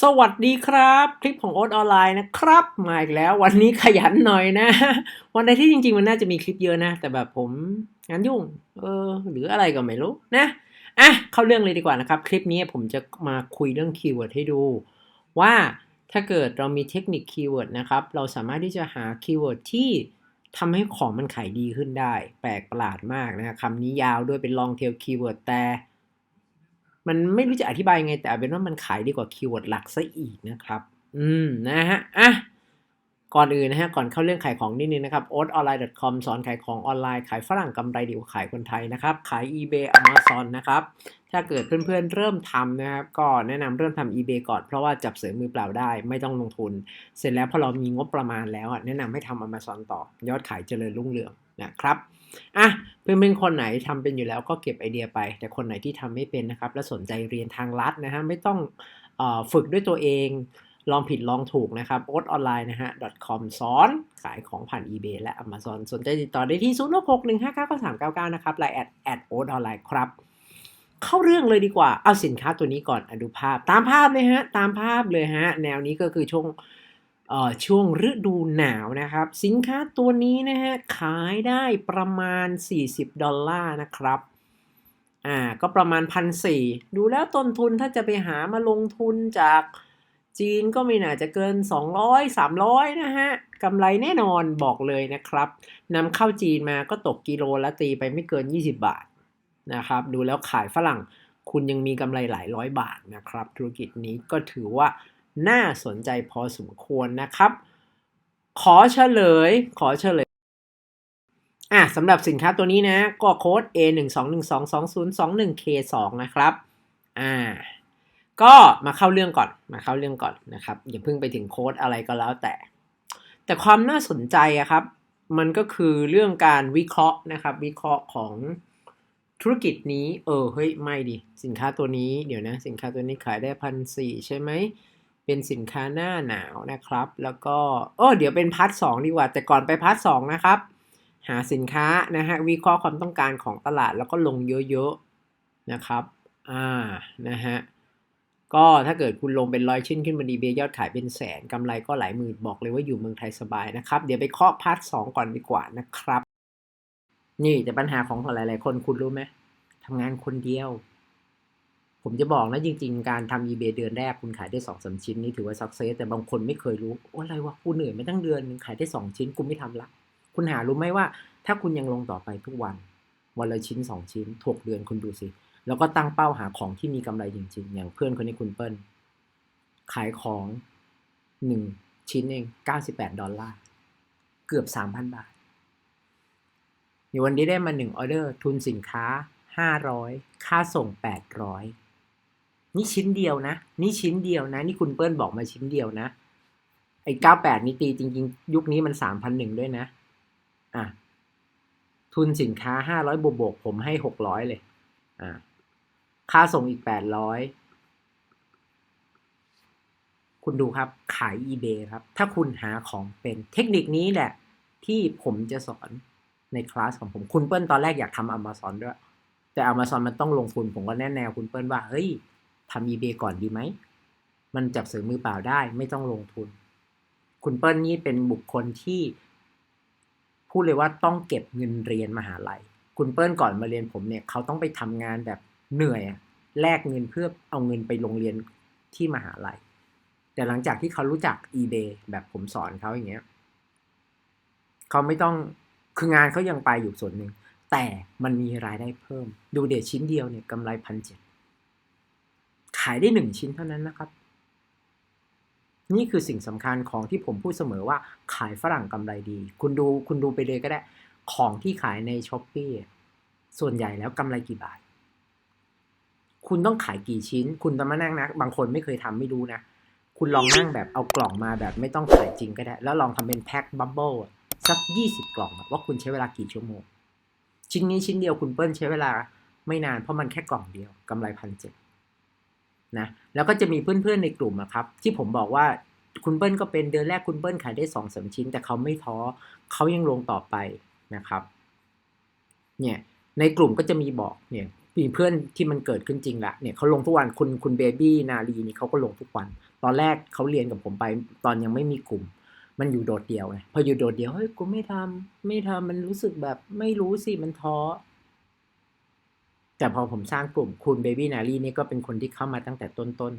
สวัสดีครับคลิปของโอ๊ตออนไลน์นะครับมาอีกแล้ว วันนี้ขยันหน่อยนะ วันใดที่จริง ๆ มันน่าจะมีคลิปเยอะนะ แต่แบบผมงานยุ่ง เออ หรืออะไรก็ไม่รู้นะอะเข้าเรื่องเลยดีกว่านะครับ คลิปนี้ผมจะมาคุยเรื่องคีย์เวิร์ดให้ดู ว่าถ้าเกิดเรามีเทคนิคคีย์เวิร์ดนะครับ เราสามารถที่จะหาคีย์เวิร์ดที่ทำให้ของมันขายดีขึ้นได้ แปลกประหลาดมากนะคำนี้ยาวด้วยเป็น long tail keyword แต่ มันไม่รู้จะอธิบายไงแต่เอาเป็นว่ามันขายดีกว่าคีย์เวิร์ดหลักซะอีกนะครับ อืมนะฮะอะก่อนอื่นนะฮะก่อนเข้าเรื่องขายของนิดนึงนะครับ o t o n l i n e c o m สอนขายของออนไลน์ขายฝรั่งกำไรดีกว่าขายคนไทยนะครับ ขาย eBay Amazon นะครับ ถ้าเกิดเพื่อนๆเริ่มทำนะครับ ก็แนะนำเริ่มทำ eBay ก่อนเพราะว่าจับเสริมมือเปล่าได้ ไม่ต้องลงทุน เสร็จแล้วพอเรามีงบประมาณแล้วแนะนำให้ทำ Amazon ต่อยอดขายเจริญรุ่งเรืองนะครับ อะเพื่อนๆคนไหนทำเป็นอยู่แล้วก็เก็บไอเดียไป แต่คนไหนที่ทำไม่เป็นนะครับ และสนใจเรียนทางลัดนะฮะไม่ต้องอฝึกด้วยตัวเองลองผิดลองถูกนะครับ o t o n l i n e นะฮะ .com สอนขายของผ่าน eBay และ Amazon สนใจติดต่อได้ที่0 6 1 5 9 9 3 9 9 นะครับไลน์แอดแอดโอ๊ตออนไลน์ครับ เข้าเรื่องเลยดีกว่า เอาสินค้าตัวนี้ก่อนอดูภาพ ตามภาพเลยฮะ ตามภาพเลยฮะ แนวนี้ก็คือช่วง ช่วงฤดูหนาวนะครับ สินค้าตัวนี้นะฮะขายได้ประมาณ 40 ดอลลาร์นะครับอ่าก็ประมาณพันสี่ดูแล้วต้นทุนถ้าจะไปหามาลงทุนจากจีนก็ไม่น่าจะเกิน 200 300 นะฮะกำไรแน่นอนบอกเลยนะครับนำเข้าจีนมาก็ตกกิโลละตีไปไม่เกิน 20 บาทนะครับ ดูแล้วขายฝรั่งคุณยังมีกำไรหลายร้อยบาทนะครับ ธุรกิจนี้ก็ถือว่า น่าสนใจพอสมควรนะครับ ขอเฉลย ขอเฉลยอะสำหรับสินค้าตัวนี้นะ ก็โค้ด A 1 2 1 2 2 0 2 1 K 2นะครับอ่าก็มาเข้าเรื่องก่อนมาเข้าเรื่องก่อนนะครับอย่าเพิ่งไปถึงโค้ดอะไรก็แล้วแต่ แต่ความน่าสนใจอะครับ มันก็คือเรื่องการวิเคราะห์นะครับ วิเคราะห์ของธุรกิจนี้ เออเฮ้ยไม่ดิสินค้าตัวนี้เดี๋ยวนะ สินค้าตัวนี้ขายได้พันสี่ใช่ไหม เป็นสินค้าหน้าหนาวนะครับ แล้วก็เออเดี๋ยวเป็นพาร์ทสองดีกว่า แต่ก่อนไปพาร์ทสองนะครับ หาสินค้านะฮะวิเคราะห์ความต้องการของตลาดแล้วก็ลงเยอะๆนะครับอ่านะฮะก็ถ้าเกิดคุณลงเป็นร้อยชิ้นขึ้นมาดีเบยอดขายเป็นแสนกำไรก็หลายหมื่นบอกเลยว่าอยู่เมืองไทยสบายนะครับ เดี๋ยวไปเคาะพาร์ทสองก่อนดีกว่านะครับ นี่แต่ปัญหาของหลายๆคนคุณรู้ไหมทำงานคนเดียว ผมจะบอกนะจริง ๆ การทำ eBay เดือนแรกคุณขายได้สองสาชิ้นนี่ถือว่าสักเซสแต่บางคนไม่เคยรู้อะไรวะกูเหนื่อยไมาตั้งเดือนหนึงขายได้สองชิ้นกูไม่ทำละคุณหารู้ไหมว่า ถ้าคุณยังลงต่อไปทุกวัน วันละชิ้นสองชิ้นถกเดือนคุณดูสิ แล้วก็ตั้งเป้าหาของที่มีกำไรจริง ๆ อย่างเพื่อนคนนี้คุณเปิ้ลขายของหนึ่งชิ้นเองเก้าสิบแปดดอลลาร์เกือบสามพันบาทในวันนี้ได้มาหนึ่งออเดอร์ทุนสินค้าห้าร้อยค่าส่งแปดร้อย นี่ชิ้นเดียวนะ นี่ชิ้นเดียวนะ นี่คุณเปิ้ลบอกมาชิ้นเดียวนะ ไอ้เก้าแปดนี่ตีจริง ๆ ยุคนี้มันสามพันหนึ่งด้วยนะ อะ ทุนสินค้าห้าร้อยบวกผมให้หกร้อยเลย อ่าค่าส่งอีกแปดร้อยคุณดูครับ ขาย eBay ครับ ถ้าคุณหาของเป็นเทคนิคนี้แหละ ที่ผมจะสอนในคลาสของผม คุณเปิ้ลตอนแรกอยากทำ Amazon ด้วย แต่ Amazon มันต้องลงทุน ผมก็แนะแนวคุณเปิ้ลว่า เฮ้ย ทำ eBay ก่อนดีไหม มันจับเสือมือเปล่าได้ไม่ต้องลงทุน คุณเปิ้ลนี่เป็นบุคคลที่ พูดเลยว่าต้องเก็บเงินเรียนมหาลัย คุณเปิ้ลก่อนมาเรียนผมเนี่ยเขาต้องไปทำงานแบบเหนื่อยอะแลกเงินเพื่อเอาเงินไปโรงเรียนที่มหาลัย แต่หลังจากที่เขารู้จัก eBay แบบผมสอนเขาอย่างเงี้ยเขาไม่ต้องคืองานเขายังไปอยู่ส่วนหนึ่งแต่มันมีรายได้เพิ่ม ดูเดชชิ้นเดียวเนี่ยกำไรพันเจ็ด ขายได้หนึ่งชิ้นเท่านั้นนะครับ นี่คือสิ่งสำคัญของที่ผมพูดเสมอว่าขายฝรั่งกำไรดี คุณดูคุณดูไปเลยก็ได้ ของที่ขายในช้อปปี้ส่วนใหญ่แล้วกำไรกี่บาท คุณต้องขายกี่ชิ้น คุณต้องมานั่งนะ บางคนไม่เคยทำไม่รู้นะ คุณลองนั่งแบบเอากล่องมาแบบไม่ต้องขายจริงก็ได้ แล้วลองทำเป็นแพ็คบับเบิลสักยี่สิบกล่องว่าคุณใช้เวลากี่ชั่วโมง ชิ้นนี้ชิ้นเดียวคุณเปิ้ลใช้เวลาไม่นานเพราะมันแค่กล่องเดียวกำไรพันเจ็ด นะแล้วก็จะมีเพื่อนๆในกลุ่มอะครับ ที่ผมบอกว่าคุณเปิ้ลก็เป็นเดือนแรกคุณเปิ้ลขายได้สองสามชิ้น แต่เขาไม่ท้อเขายังลงต่อไปนะครับเนี่ยในกลุ่มก็จะมีบอกเนี่ยมีเพื่อนที่มันเกิดขึ้นจริงละเนี่ยเขาลงทุกวันคุณคุณเบบี้นาลีนี่เขาก็ลงทุกวัน ตอนแรกเขาเรียนกับผมไป ตอนยังไม่มีกลุ่ม มันอยู่โดดเดี่ยวไงพออยู่โดดเดี่ยวเฮ้ยกูไม่ทำไม่ทำมันรู้สึกแบบไม่รู้สิมันท้อ แต่พอผมสร้างกลุ่มคุณเบบี้นาลีนี่ก็เป็นคนที่เข้ามาตั้งแต่ต้น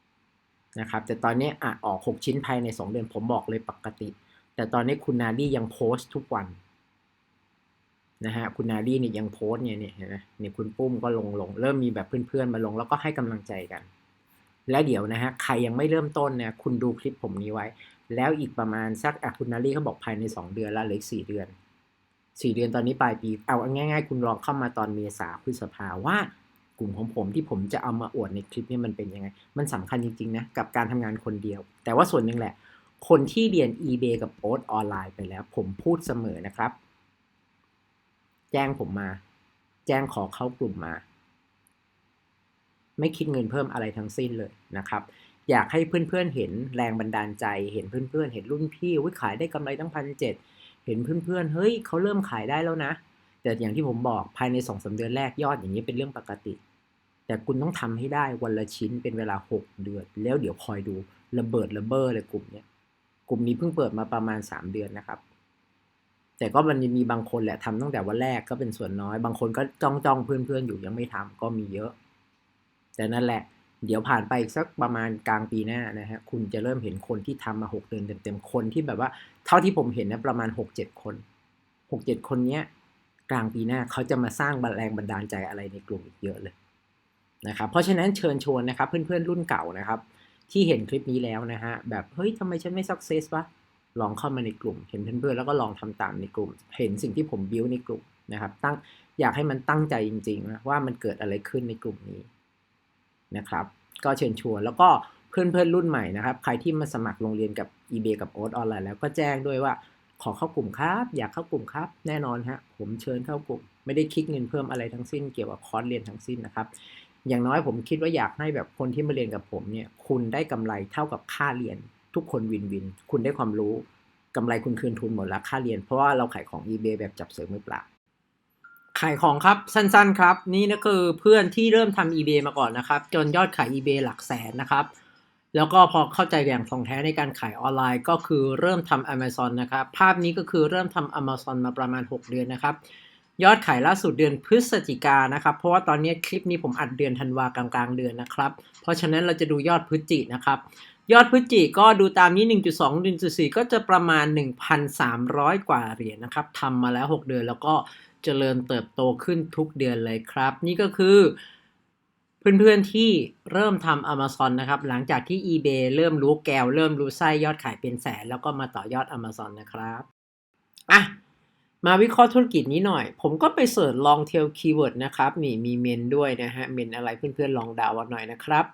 ๆนะครับ แต่ตอนนี้อะออกหกชิ้นภายในสองเดือนผมบอกเลยปกติ แต่ตอนนี้คุณนาลียังโพสต์ทุกวันนะฮะคุณนาดีนี่ยังโพสต์เนี่ยเนี่ยเห็นไหมเนี่ยคุณปุ้มก็ลงลงเริ่มมีแบบเพื่อนๆมาลง แล้วก็ให้กำลังใจกัน และเดี๋ยวนะฮะใครยังไม่เริ่มต้นเนี่ยคุณดูคลิปผมนี้ไว้ แล้วอีกประมาณสักอะคุณนารีเขาบอกภายใน 2 เดือนล้วเหลืออีกสี่เดือน 4เดือนตอนนี้ปลายปี เอาง่ายๆ คุณลองเข้ามาตอนเมษาพฤษภาว่ากลุ่มของผมที่ผมจะเอามาอวดในคลิปนี้มันเป็นยังไง มันสำคัญจริงๆนะกับการทำงานคนเดียว แต่ว่าส่วนหนึ่งแหละ คนที่เรียน eBay กับโอ๊ตออนไลน์ไปแล้ว ผมพูดเสมอนะครับ แจ้งผมมา แจ้งขอเข้ากลุ่มมา ไม่คิดเงินเพิ่มอะไรทั้งสิ้นเลยนะครับอยากให้เพื่อนๆเห็นแรงบันดาลใจ เห็นเพื่อนๆ เห็นรุ่นพี่วิขายได้กำไรตั้งพันเจ็ด เห็นเพื่อนๆ เฮ้ยเขาเริ่มขายได้แล้วนะ แต่อย่างที่ผมบอกภายในสองสาเดือนแรกยอดอย่างนี้เป็นเรื่องปกติ แต่คุณต้องทำให้ได้วันละชิ้นเป็นเวลา 6 เดือน แล้วเดี๋ยวคอยดูระเบิดระเบ้อเลยกลุ่มเนี้ยกลุ่มนี้เพิ่งเปิดมาประมาณ 3 เดือนนะครับ แต่ก็มันมีบางคนแหละทำตั้งแต่วันแรกก็เป็นส่วนน้อย บางคนก็จ้องจ้องเพื่อนๆอยู่ยังไม่ทำก็มีเยอะ แต่นั่นแหละ เดี๋ยวผ่านไปอีกสักประมาณกลางปีหน้านะฮะคุณจะเริ่มเห็นคนที่ทำมา 6 เดือนเต็มๆคนที่แบบว่า เท่าที่ผมเห็นนะประมาณ 6-7 คน 6-7 คนเนี้ยกลางปีหน้าเขาจะมาสร้างแรงบันดาลใจอะไรในกลุ่มอีกเยอะเลยนะครับเพราะฉะนั้นเชิญชวนนะครับเพื่อนๆรุ่นเก่านะครับ ที่เห็นคลิปนี้แล้วนะฮะแบบเฮ้ยทำไมฉันไม่สักเซสวะลองเข้ามาในกลุ่ม เห็นเพื่อนๆแล้วก็ลองทำตามในกลุ่ม เห็นสิ่งที่ผมบิวในกลุ่มนะครับตั้งอยากให้มันตั้งใจจริงๆนะว่ามันเกิดอะไรขึ้นในกลุ่มนี้ นะครับก็เชิญชวนแล้วก็เพื่อนๆรุ่นใหม่นะครับ ใครที่มาสมัครโรงเรียนกับ eBay กับโอ๊ตออนไลน์แล้วก็แจ้งด้วยว่าขอเข้ากลุ่มครับ อยากเข้ากลุ่มครับ แน่นอนฮะผมเชิญเข้ากลุ่ม ไม่ได้คิดเงินเพิ่มอะไรทั้งสิ้นเกี่ยวกับคอร์สเรียนทั้งสิ้นนะครับ อย่างน้อยผมคิดว่าอยากให้แบบคนที่มาเรียนกับผมเนี่ย คุณได้กำไรเท่ากับค่าเรียน ทุกคนวินวิน คุณได้ความรู้กำไรคุณคืนทุนหมดแล้วค่าเรียน เพราะว่าเราขายของ eBay แบบจับเสริมมือเปล่า ขายของครับสั้นๆครับ นี่นะคือเพื่อนที่เริ่มทำ eBay มาก่อนนะครับ จนยอดขาย eBay หลักแสนนะครับ แล้วก็พอเข้าใจอย่างท่องแท้ในการขายออนไลน์ ก็คือเริ่มทำ Amazon นะครับ ภาพนี้ก็คือเริ่มทำ Amazon มาประมาณ 6 เดือนนะครับ ยอดขายล่าสุดเดือนพฤศจิกานนะครับ เพราะว่าตอนนี้คลิปนี้ผมอัดเดือนธันวากลางๆเดือนนะครับ เพราะฉะนั้นเราจะดูยอดพฤศจินะครับยอดพฤศจิก็ดูตามนี้ 1.2 1.4 ก็จะประมาณ 1,300 กว่าเหรียญนะครับทำมาแล้ว 6 เดือนแล้วก็ เจริญเติบโตขึ้นทุกเดือนเลยครับ นี่ก็คือเพื่อนๆที่เริ่มทำ Amazon นะครับ หลังจากที่ eBay เริ่มรู้แกว เริ่มรู้ไส้ยอดขายเป็นแสน แล้วก็มาต่อยอด Amazon นะครับอะมาวิเคราะห์ธุรกิจนี้หน่อย ผมก็ไปเสิร์ชลองเทลคีย์เวิร์ดนะครับนี่มีเมนด้วยนะฮะ เมนอะไรเพื่อนๆลองเดาวหน่อยนะครับ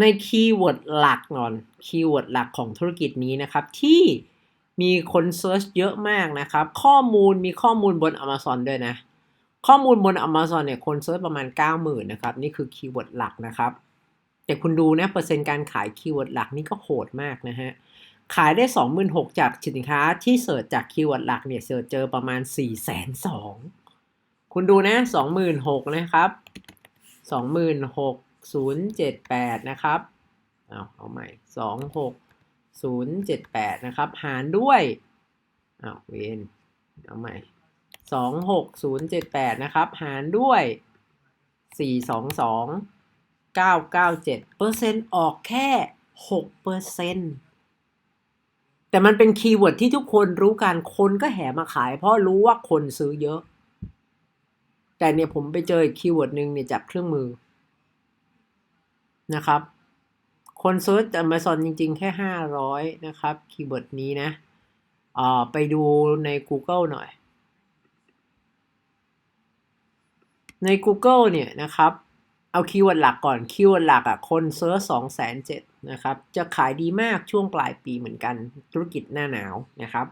ในคีย์เวิร์ดหลักก่อน คีย์เวิร์ดหลักของธุรกิจนี้นะครับที่ มีคนเซิร์ชเยอะมากนะครับ ข้อมูลมีข้อมูลบน Amazon ด้วยนะ ข้อมูลบน Amazon เนี่ยคนเซิร์ชประมาณ 90,000นะครับ นี่คือคีย์เวิร์ดหลักนะครับ แต่คุณดูนะ เปอร์เซ็นต์การขายคีย์เวิร์ดหลักนี่ก็โหดมากนะฮะ ขายได้ 26,000 จากสินค้าที่เสิร์ชจากคีย์เวิร์ดหลักเนี่ยเสิร์ชเจอประมาณ 402,000 คุณดูนะ 26,000 นะครับ 26,078 นะครับ เอาเอาใหม่ 078 นะครับ หารด้วยเอาเวนเอาใหม่ 26078 นะครับ หารด้วย 422 997เปอร์เซ็นต์ออกแค่6เปอร์เซ็นต์แต่มันเป็นคีย์เวิร์ดที่ทุกคนรู้กันคนก็แห่มาขาย เพราะรู้ว่าคนซื้อเยอะ แต่เนี่ยผมไปเจออีกคีย์เวิร์ดหนึ่งเนี่ยจากเครื่องมือนะครับ คนเซิร์ช Amazon จริง ๆ แค่ 500 นะครับคีย์เวิร์ดนี้นะอ่าไปดูใน Google หน่อย ใน Google เนี่ยนะครับ เอาคีย์เวิร์ดหลักก่อนคีย์เวิร์ดหลักอะคนเซิร์ชสองแสนเจ็ดนะครับ จะขายดีมากช่วงปลายปีเหมือนกันธุรกิจหน้าหนาวนะครับ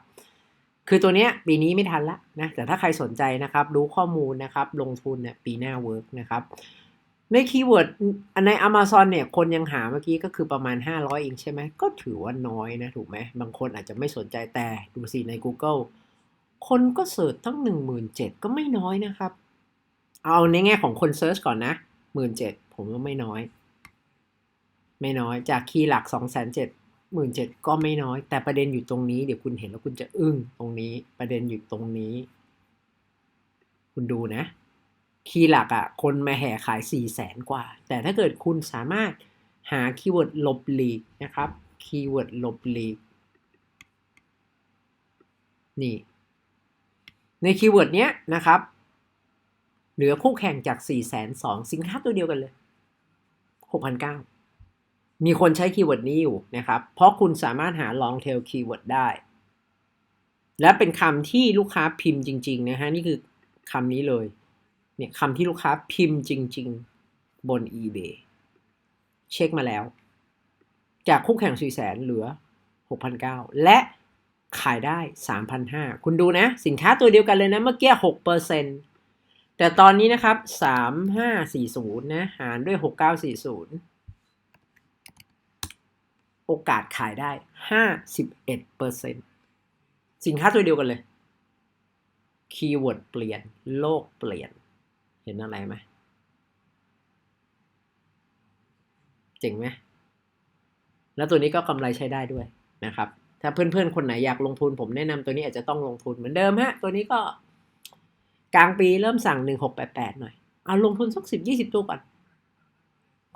คือตัวเนี้ยปีนี้ไม่ทันละนะ แต่ถ้าใครสนใจนะครับ รู้ข้อมูลนะครับ ลงทุนเนี่ยปีหน้าเวิร์กนะครับ ในคีย์เวิร์ดใน Amazon เนี่ยคนยังหาเมื่อกี้ก็คือประมาณ 500เองใช่ไหมก็ถือว่าน้อยนะ ถูกไหมบางคนอาจจะไม่สนใจแต่ดูสิใน Google คนก็เสิร์ชตั้ง 17,000 ก็ไม่น้อยนะครับ เอาในแง่ของคนเซิร์ชก่อนนะหมื่นเจ็ดผมว่าไม่น้อย ไม่น้อยจากคีย์หลักสองแสนเจ็ดหมื่นเจ็ดก็ไม่น้อย แต่ประเด็นอยู่ตรงนี้เดี๋ยวคุณเห็นแล้วคุณจะอึ้งตรงนี้ประเด็นอยู่ตรงนี้ คุณดูนะ คีย์หลักอะ่ะคนมาแห่ขายสี่แสนกว่า แต่ถ้าเกิดคุณสามารถหาคีย์เวิร์ดลบลีกนะครับคีย์เวิร์ดลบลีกนี่ในคีย์เวิร์ดเนี้ยนะครับ เหลือคู่แข่งจาก 4 2 0 0 0สินค้าตัวเดียวกันเลย 6,900 มีคนใช้คีย์เวิร์ดนี้อยู่นะครับ เพราะคุณสามารถหา long tail keyword ได้ และเป็นคำที่ลูกค้าพิมพ์จริง ๆ นะฮะ นี่คือคำนี้เลย เนี่ยคำที่ลูกค้าพิมพ์จริง ๆ บน eBay เช็คมาแล้ว จากคู่แข่ง4 0 0 0 0เหลือ 6,900 และขายได้ 3,500 คุณดูนะ สินค้าตัวเดียวกันเลยนะ เมื่อกี้6%แต่ตอนนี้นะครับ 3540 นะ หารด้วย 6940 โอกาสขายได้ 51%สินค้าตัวเดียวกันเลย คีย์เวิร์ดเปลี่ยน โลกเปลี่ยน เห็นอะไรไหมเจ๋งไหมแล้วตัวนี้ก็กำไรใช้ได้ด้วยนะครับ ถ้าเพื่อนๆ คนไหนอยากลงทุนผมแนะนำตัวนี้อาจจะต้องลงทุนเหมือนเดิมฮะ ตัวนี้ก็กลางปีเริ่มสั่ง 1688 หน่อย เอาลงทุนสัก 10 20 ตัวก่อน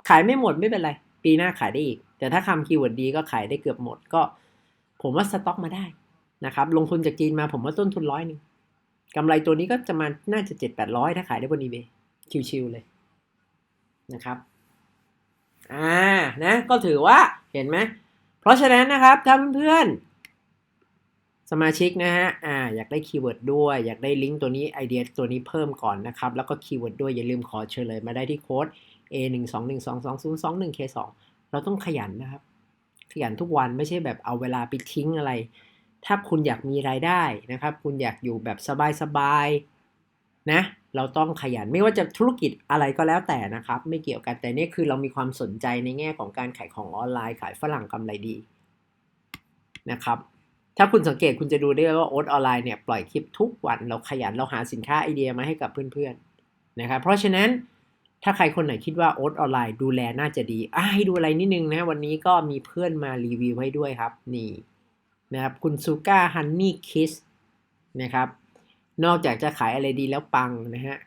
ขายไม่หมดไม่เป็นไร ปีหน้าขายได้อีก แต่ถ้าคำคีย์เวิร์ดดีก็ขายได้เกือบหมดก็ ผมว่าสต็อกมาได้นะครับ ลงทุนจากจีนมาผมว่าต้นทุนร้อยหนึ่ง กำไรตัวนี้ก็จะมาน่าจะ7 800ถ้าขายได้บน eBay ชิวๆเลยนะครับอ่านะก็ถือว่าเห็นไหมเพราะฉะนั้นนะครับถ้าเพื่อนๆสมาชิกนะฮะ อ่า อยากได้คีย์เวิร์ดด้วย อยากได้ลิงก์ตัวนี้ไอเดียตัวนี้เพิ่มก่อนนะครับ แล้วก็คีย์เวิร์ดด้วย อย่าลืมขอเชิญเลยมาได้ที่โค้ด A 1 2 1 2 2 0 2 1 K 2เราต้องขยันนะครับ ขยันทุกวันไม่ใช่แบบเอาเวลาไปทิ้งอะไร ถ้าคุณอยากมีรายได้นะครับ คุณอยากอยู่แบบสบายๆนะ เราต้องขยันไม่ว่าจะธุรกิจอะไรก็แล้วแต่นะครับ ไม่เกี่ยวกันแต่นี่คือเรามีความสนใจในแง่ของการขายของออนไลน์ขายฝรั่งกำไรดีนะครับ ถ้าคุณสังเกตคุณจะดูได้ว่าโอ๊ตออนไลน์เนี่ยปล่อยคลิปทุกวันเราขยันเราหาสินค้าไอเดียมาให้กับเพื่อนๆนะครับ เพราะฉะนั้นถ้าใครคนไหนคิดว่าโอ๊ตออนไลน์ดูแลน่าจะดีอะให้ดูอะไรนิดนึงนะวันนี้ก็มีเพื่อนมารีวิวให้ด้วยครับ นี่ นะครับคุณซูก้าฮันนี่คิสนะครับนอกจากจะขายอะไรดีแล้วปังนะฮะ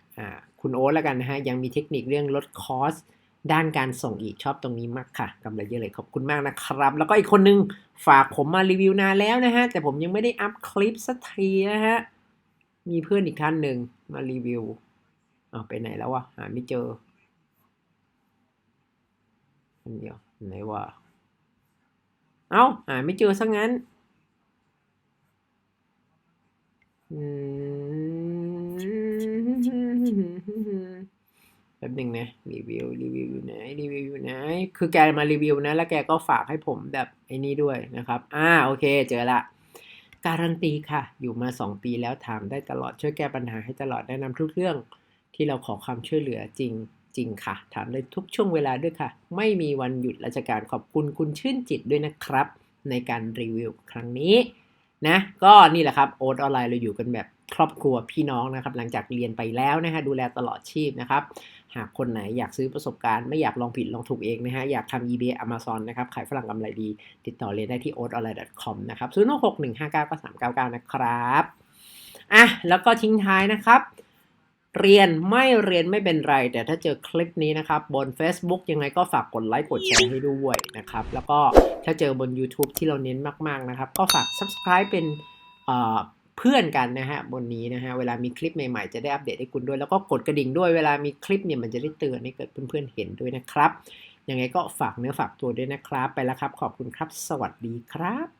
คุณโอ๊ตแล้วกันนะฮะยังมีเทคนิคเรื่องลดคอสด้านการส่งอีกชอบตรงนี้มากค่ะกำไรเยอะเลยขอบคุณมากนะครับ แล้วก็อีกคนนึงฝากผมมารีวิวนานแล้วนะฮะแต่ผมยังไม่ได้อัพคลิปสักทีนะฮะมีเพื่อนอีกท่านหนึ่งมารีวิวเอาไปไหนแล้ววะหาไม่เจออันเดียวไหนวะเอ้าหาไม่เจอซะงั้น อืม แป๊บหนึ่งนะรีวิวรีวิวอยู่ไหนรีวิวอยู่ไหนคือแกมารีวิวนะ แล้วแกก็ฝากให้ผมแบบไอ้นี้ด้วยนะครับ อ่าโอเค เจอละการันตีค่ะ อยู่มา 2 ปีแล้วถามได้ตลอดช่วยแก้ปัญหาให้ตลอดแนะนำทุกเรื่องที่เราขอความช่วยเหลือจริงจริงค่ะ ถามได้ทุกช่วงเวลาด้วยค่ะ ไม่มีวันหยุดราชการขอบคุณคุณชื่นจิตด้วยนะครับ ในการรีวิวครั้งนี้ นะก็นี่แหละครับโอ๊ตออนไลน์เราอยู่กันแบบครอบครัวพี่น้องนะครับ หลังจากเรียนไปแล้วนะฮะดูแลตลอดชีพนะครับ หากคนไหนอยากซื้อประสบการณ์ไม่อยากลองผิดลองถูกเองนะฮะอยากทำ eBay Amazon นะครับ ขายฝรั่งกำไรดี ติดต่อเรียนได้ที่ o a t o n l i n e c o m นะครับ0 6 1 5 9 9 3 9 9นะครับอะแล้วก็ทิ้งท้ายนะครับ เรียนไม่เรียนไม่เป็นไร แต่ถ้าเจอคลิปนี้นะครับ บน Facebook ยังไงก็ฝากกดไลค์กดแชร์ให้ด้วยนะครับ แล้วก็ถ้าเจอบน YouTube ที่เราเน้นมากๆนะครับ ก็ฝาก Subscribe เป็นเพื่อนกันนะฮะบนนี้นะฮะเวลามีคลิปใหม่ๆ จะได้อัปเดตให้คุณด้วย แล้วก็กดกระดิ่งด้วยเวลามีคลิปเนี่ยมันจะได้เตือนให้เกิดเพื่อนๆเห็นด้วยนะครับยังไงก็ฝากเนื้อฝากตัวด้วยนะครับ ไปแล้วครับ ขอบคุณครับ สวัสดีครับ